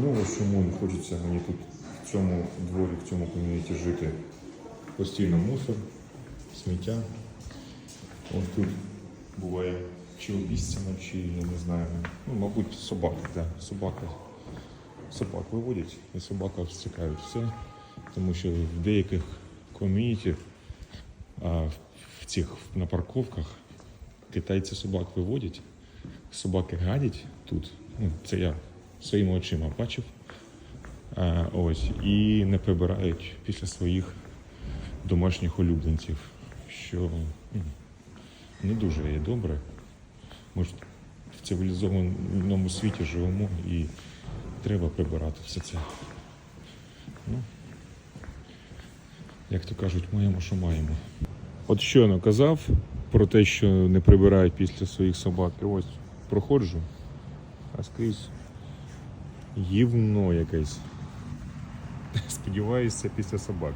Ну, чому не хочеться мені тут в цьому дворі, в цьому ком'юніті жити. Постійно мусор, сміття. Ось тут буває чи обіцяно, чи я не знаю. Ну, мабуть, собаки, так. Собака. Собак виводять і собака всікають все. Тому що в деяких ком'юніті в цих на парковках китайці собак виводять, собаки гадять тут. Ну, це я своїми очима бачив. А, ось, і не прибирають після своїх домашніх улюбленців, що ну, не дуже є добре. Ми в цивілізованому світі живемо і треба прибирати все це. Ну, як то кажуть, маємо, що маємо. От щойно казав про те, що не прибирають після своїх собак. Ось проходжу, а скрізь гівно якесь. Сподіваюся, після собак.